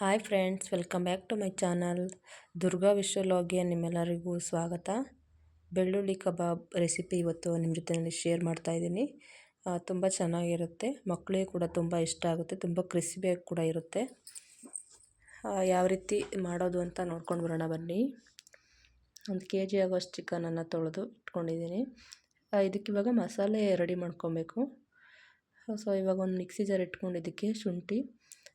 Hi friends welcome back to my channel Durga ವಿಶ್ವಲಾಗ್ಗೆ ನಿಮ್ಮೆಲ್ಲರಿಗೂ ಸ್ವಾಗತ. ಬೆಳ್ಳುಳ್ಳಿ ಕಬಾಬ್ ರೆಸಿಪಿ ಇವತ್ತು ನಿಮ್ಮ ಜೊತೆಯಲ್ಲಿ ಶೇರ್ ಮಾಡ್ತಾ ಇದ್ದೀನಿ. ತುಂಬ ಚೆನ್ನಾಗಿರುತ್ತೆ. ಮಕ್ಕಳಿಗೆ ಕೂಡ ತುಂಬ ಇಷ್ಟ ಆಗುತ್ತೆ. ತುಂಬ ಕ್ರಿಸ್ಪಿಯಾಗಿ ಕೂಡ ಇರುತ್ತೆ. ಯಾವ ರೀತಿ ಮಾಡೋದು ಅಂತ ನೋಡ್ಕೊಂಡು ಬರೋಣ ಬನ್ನಿ. ಒಂದು ಕೆ ಜಿ ಆಗೋಷ್ಟು ಚಿಕನನ್ನು ತೊಳೆದು ಇಟ್ಕೊಂಡಿದ್ದೀನಿ. ಇದಕ್ಕೆ ಇವಾಗ ಮಸಾಲೆ ರೆಡಿ ಮಾಡ್ಕೊಬೇಕು. ಸೊ ಇವಾಗ ಒಂದು ಮಿಕ್ಸಿ ಜಾರ್ ಇಟ್ಕೊಂಡಿದ್ದಕ್ಕೆ ಶುಂಠಿ.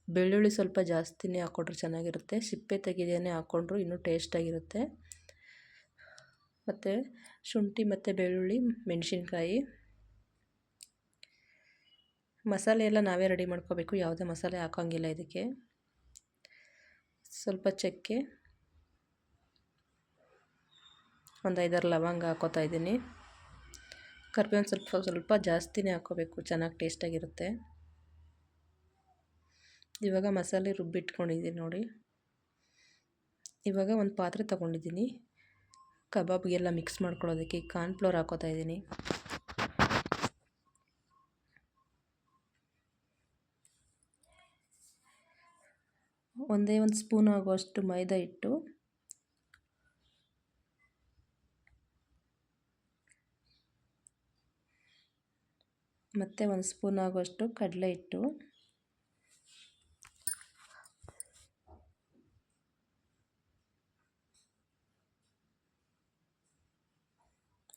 ಬೆಳ್ಳುಳ್ಳಿ ಸ್ವಲ್ಪ ಜಾಸ್ತಿನೇ ಹಾಕ್ಕೊಂಡ್ರೆ ಚೆನ್ನಾಗಿರುತ್ತೆ. ಸಿಪ್ಪೆ ತೆಗೆದೇನೆ ಹಾಕ್ಕೊಂಡ್ರು ಇನ್ನೂ ಟೇಸ್ಟಾಗಿರುತ್ತೆ. ಮತ್ತು ಶುಂಠಿ ಮತ್ತು ಬೆಳ್ಳುಳ್ಳಿ, ಮೆಣಸಿನ್ಕಾಯಿ. ಮಸಾಲೆ ಎಲ್ಲ ನಾವೇ ರೆಡಿ ಮಾಡ್ಕೋಬೇಕು. ಯಾವುದೇ ಮಸಾಲೆ ಹಾಕೋಂಗಿಲ್ಲ ಇದಕ್ಕೆ. ಸ್ವಲ್ಪ ಚಕ್ಕೆ. ಒಂದು ಐದಾರು ಲವಂಗ ಹಾಕೋತಾ ಇದ್ದೀನಿ. ಕರ್ಬೇವಿನ ಸ್ವಲ್ಪ ಸ್ವಲ್ಪ ಜಾಸ್ತಿನೇ ಹಾಕ್ಕೋಬೇಕು ಚೆನ್ನಾಗಿ ಟೇಸ್ಟಾಗಿರುತ್ತೆ. ಇವಾಗ ಮಸಾಲೆ ರುಬ್ಬಿಟ್ಕೊಂಡಿದ್ದೀನಿ ನೋಡಿ. ಇವಾಗ ಒಂದು ಪಾತ್ರೆ ತಗೊಂಡಿದ್ದೀನಿ. ಕಬಾಬ್ಗೆಲ್ಲ ಮಿಕ್ಸ್ ಮಾಡ್ಕೊಳ್ಳೋದಕ್ಕೆ ಕಾರ್ನ್ಫ್ಲೋರ್ ಹಾಕೋತಾ ಇದ್ದೀನಿ. ಒಂದೇ ಒಂದು ಸ್ಪೂನ್ ಆಗುವಷ್ಟು ಮೈದಾ ಹಿಟ್ಟು. ಮತ್ತು ಒಂದು ಸ್ಪೂನ್ ಆಗುವಷ್ಟು ಕಡಲೆ ಹಿಟ್ಟು.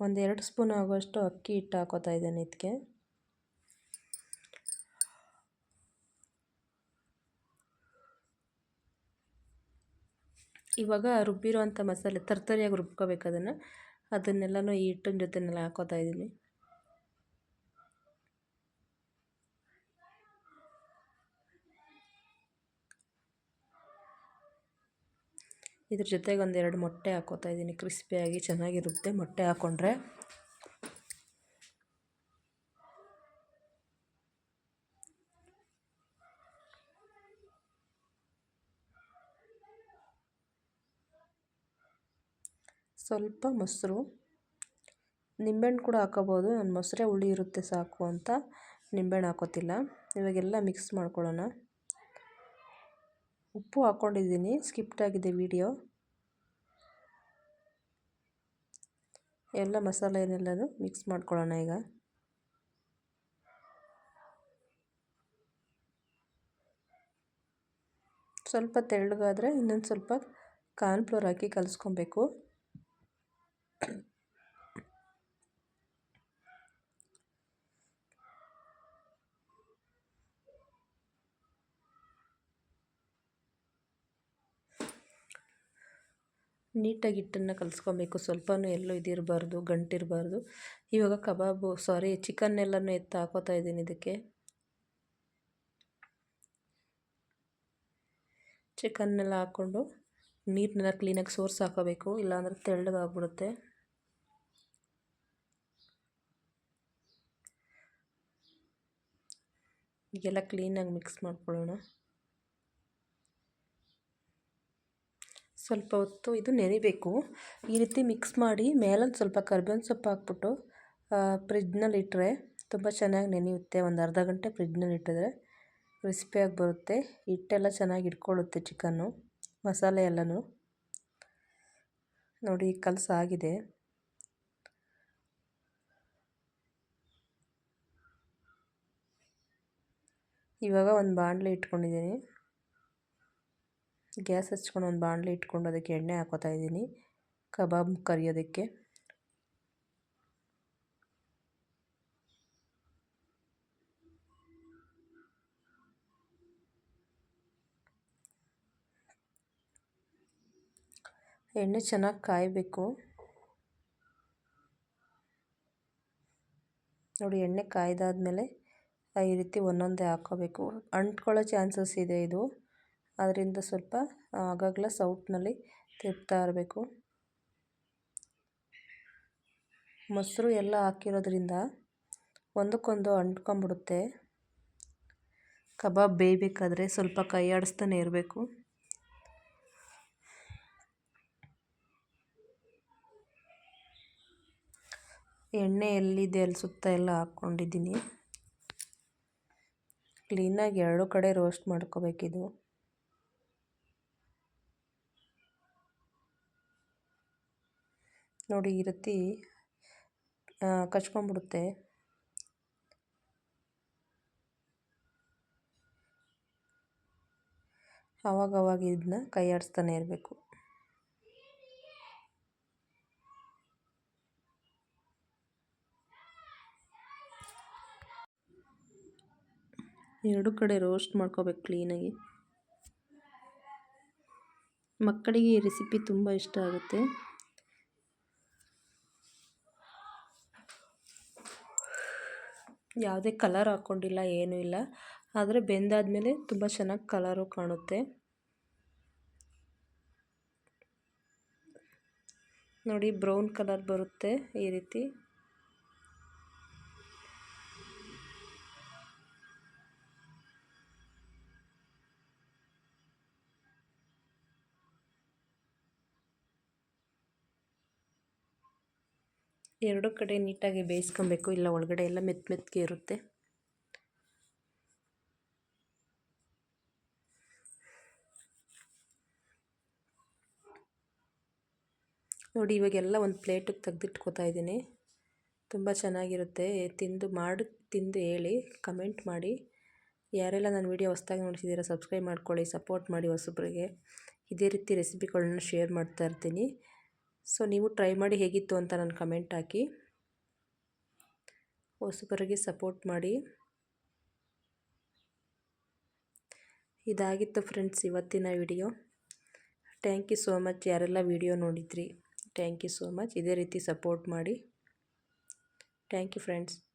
ಒಂದೆರಡು ಸ್ಪೂನ್ ಆಗುವಷ್ಟು ಅಕ್ಕಿ ಹಿಟ್ಟು ಹಾಕೋತಾ ಇದ್ದೇನೆ ಇದಕ್ಕೆ ಇವಾಗ ರುಬ್ಬಿರುವಂಥ ಮಸಾಲೆ ತರ್ತರಿಯಾಗಿ ರುಬ್ಕೋಬೇಕು ಅದನ್ನು. ಅದನ್ನೆಲ್ಲನೂ ಈ ಹಿಟ್ಟಿನ ಜೊತೆನೆಲ್ಲ ಹಾಕೋತಾ ಇದ್ದೀನಿ. ಇದ್ರ ಜೊತೆಗೆ ಒಂದೆರಡು ಮೊಟ್ಟೆ ಹಾಕೋತಾ ಇದ್ದೀನಿ. ಕ್ರಿಸ್ಪಿಯಾಗಿ ಚೆನ್ನಾಗಿರುತ್ತೆ ಮೊಟ್ಟೆ ಹಾಕ್ಕೊಂಡ್ರೆ ಸ್ವಲ್ಪ ಮೊಸರು. ನಿಂಬೆಹಣ್ಣು ಕೂಡ ಹಾಕೋಬೋದು. ನಾನು ಮೊಸರೇ ಹುಳಿ ಇರುತ್ತೆ ಸಾಕು ಅಂತ ನಿಂಬೆಹಣ್ಣು ಹಾಕೋತಿಲ್ಲ. ಇವಾಗೆಲ್ಲ ಮಿಕ್ಸ್ ಮಾಡ್ಕೊಳ್ಳೋಣ. ಉಪ್ಪು ಹಾಕ್ಕೊಂಡಿದ್ದೀನಿ ಸ್ಕಿಪ್ಟ್ ಆಗಿದೆ ವಿಡಿಯೋ. ಎಲ್ಲ ಮಸಾಲೆನೆಲ್ಲನೂ ಮಿಕ್ಸ್ ಮಾಡ್ಕೊಳ್ಳೋಣ ಈಗ. ಸ್ವಲ್ಪ ತೆಳ್ಳಗಾದರೆ ಇನ್ನೊಂದು ಸ್ವಲ್ಪ ಕಾರ್ನ್ ಫ್ಲೋರ್ ಹಾಕಿ ಕಲಿಸ್ಕೊಬೇಕು. ನೀಟಾಗಿ ಹಿಟ್ಟನ್ನು ಕಲಸ್ಕೊಬೇಕು. ಸ್ವಲ್ಪನೂ ಎಲ್ಲೂ ಇದಿರಬಾರ್ದು, ಗಂಟಿರಬಾರ್ದು. ಇವಾಗ ಕಬಾಬು, ಸಾರಿ, ಚಿಕನ್ನೆಲ್ಲನೂ ಎತ್ತು ಹಾಕೋತಾ ಇದ್ದೀನಿ ಇದಕ್ಕೆ. ಚಿಕನ್ನೆಲ್ಲ ಹಾಕ್ಕೊಂಡು ನೀರನ್ನೆಲ್ಲ ಕ್ಲೀನಾಗಿ ಸೋರ್ಸ್ ಹಾಕೋಬೇಕು. ಇಲ್ಲಾಂದರೆ ತೆಳ್ಳಗಾಗ್ಬಿಡುತ್ತೆ. ಈಗೆಲ್ಲ ಕ್ಲೀನಾಗಿ ಮಿಕ್ಸ್ ಮಾಡ್ಕೊಳ್ಳೋಣ. ಸ್ವಲ್ಪ ಹೊತ್ತು ಇದು ನೆನಿಬೇಕು ಈ ರೀತಿ ಮಿಕ್ಸ್ ಮಾಡಿ ಮೇಲೊಂದು ಸ್ವಲ್ಪ ಕರ್ಬೇವಿನ ಸೊಪ್ಪು ಹಾಕ್ಬಿಟ್ಟು ಫ್ರಿಜ್ನಲ್ಲಿ ಇಟ್ಟರೆ ತುಂಬ ಚೆನ್ನಾಗಿ ನೆನೆಯುತ್ತೆ. ಒಂದು ಅರ್ಧ ಗಂಟೆ ಫ್ರಿಜ್ನಲ್ಲಿ ಇಟ್ಟಿದ್ರೆ ಕ್ರಿಸ್ಪಿಯಾಗಿ ಬರುತ್ತೆ. ಹಿಟ್ಟೆಲ್ಲ ಚೆನ್ನಾಗಿ ಇಟ್ಕೊಳ್ಳುತ್ತೆ ಚಿಕನ್ನು ಮಸಾಲೆ ಎಲ್ಲನೂ. ನೋಡಿ, ಕಲಸ ಆಗಿದೆ. ಇವಾಗ ಒಂದು ಬಾಣಲೆ ಇಟ್ಕೊಂಡಿದ್ದೀನಿ. ಗ್ಯಾಸ್ ಹಚ್ಕೊಂಡು ಒಂದು ಬಾಣಲೆ ಇಟ್ಕೊಂಡು ಅದಕ್ಕೆ ಎಣ್ಣೆ ಹಾಕೋತಾ ಇದ್ದೀನಿ. ಕಬಾಬ್ ಕರಿಯೋದಕ್ಕೆ. ಎಣ್ಣೆ ಚೆನ್ನಾಗಿ ಕಾಯಬೇಕು. ನೋಡಿ, ಎಣ್ಣೆ ಕಾಯ್ದಾದ್ಮೇಲೆ ಈ ರೀತಿ ಒಂದೊಂದೇ ಹಾಕೋಬೇಕು. ಅಂಟ್ಕೊಳ್ಳೋ ಚಾನ್ಸಸ್ ಇದೆ ಇದು. ಅದರಿಂದ ಸ್ವಲ್ಪ ಆಗಾಗಲೇ ಸೌಟ್ನಲ್ಲಿ ತಿರುಗ್ತಾ ಇರಬೇಕು. ಮೊಸರು ಎಲ್ಲ ಹಾಕಿರೋದ್ರಿಂದ ಒಂದಕ್ಕೊಂದು ಅಂಟ್ಕೊಂಬಿಡುತ್ತೆ ಕಬಾಬ್ ಬೇಯಬೇಕಾದ್ರೆ ಸ್ವಲ್ಪ ಕೈ ಆಡಿಸ್ತಾನೆ ಇರಬೇಕು. ಎಣ್ಣೆ ಎಲ್ಲಿದೆ ಅಲ್ಲಿ ಸುತ್ತ ಎಲ್ಲ ಹಾಕ್ಕೊಂಡಿದ್ದೀನಿ. ಕ್ಲೀನಾಗಿ ಎರಡು ಕಡೆ ರೋಸ್ಟ್ ಮಾಡ್ಕೋಬೇಕಿದು. ನೋಡಿ ಈ ರೀತಿ ಕಚ್ಕೊಂಡ್ಬಿಡುತ್ತೆ. ಆವಾಗವಾಗ ಇದನ್ನ ಕೈಯಾಡಿಸ್ತಾನೆ ಇರಬೇಕು. ಎರಡು ಕಡೆ ರೋಸ್ಟ್ ಮಾಡ್ಕೋಬೇಕು ಕ್ಲೀನಾಗಿ. ಮಕ್ಕಳಿಗೆ ಈ ರೆಸಿಪಿ ತುಂಬ ಇಷ್ಟ ಆಗುತ್ತೆ. ಯಾವುದೇ ಕಲರ್ ಹಾಕ್ಕೊಂಡಿಲ್ಲ ಏನೂ ಇಲ್ಲ. ಆದರೆ ಬೆಂದಾದಮೇಲೆ ತುಂಬ ಚೆನ್ನಾಗಿ ಕಲರು ಕಾಣುತ್ತೆ. ನೋಡಿ ಬ್ರೌನ್ ಕಲರ್ ಬರುತ್ತೆ ಈ ರೀತಿ. ಎರಡು ಕಡೆ ನೀಟಾಗಿ ಬೇಯಿಸ್ಕೊಬೇಕು. ಇಲ್ಲ, ಒಳಗಡೆ ಎಲ್ಲ ಮೆತ್ತ ಮೆತ್ತಗೆ ಇರುತ್ತೆ. ನೋಡಿ, ಇವಾಗೆಲ್ಲ ಒಂದು ಪ್ಲೇಟಿಗೆ ತೆಗೆದಿಟ್ಕೋತಾ ಇದ್ದೀನಿ. ತುಂಬ ಚೆನ್ನಾಗಿರುತ್ತೆ. ತಿಂದು ಮಾಡಿ, ತಿಂದು ಹೇಳಿ, ಕಮೆಂಟ್ ಮಾಡಿ. ಯಾರೆಲ್ಲ ನನ್ನ ವಿಡಿಯೋ ಹೊಸ್ದಾಗಿ ನೋಡ್ತಿದ್ದೀರಾ, ಸಬ್ಸ್ಕ್ರೈಬ್ ಮಾಡ್ಕೊಳ್ಳಿ, ಸಪೋರ್ಟ್ ಮಾಡಿ ಹೊಸಬ್ರಿಗೆ. ಇದೇ ರೀತಿ ರೆಸಿಪಿಗಳನ್ನ ಶೇರ್ ಮಾಡ್ತಾ ಇರ್ತೀನಿ. ಸೊ ನೀವು ಟ್ರೈ ಮಾಡಿ ಹೇಗಿತ್ತು ಅಂತ ನಾನು ಕಮೆಂಟ್ ಹಾಕಿ. ಹೊಸಬರಿಗೆ ಸಪೋರ್ಟ್ ಮಾಡಿ. ಇದಾಗಿತ್ತು ಫ್ರೆಂಡ್ಸ್ ಇವತ್ತಿನ video. Thank you so much ಯಾರೆಲ್ಲ ವಿಡಿಯೋ ನೋಡಿದ್ರಿ. Thank you so much. ಇದೇ ರೀತಿ ಸಪೋರ್ಟ್ ಮಾಡಿ. Thank you friends.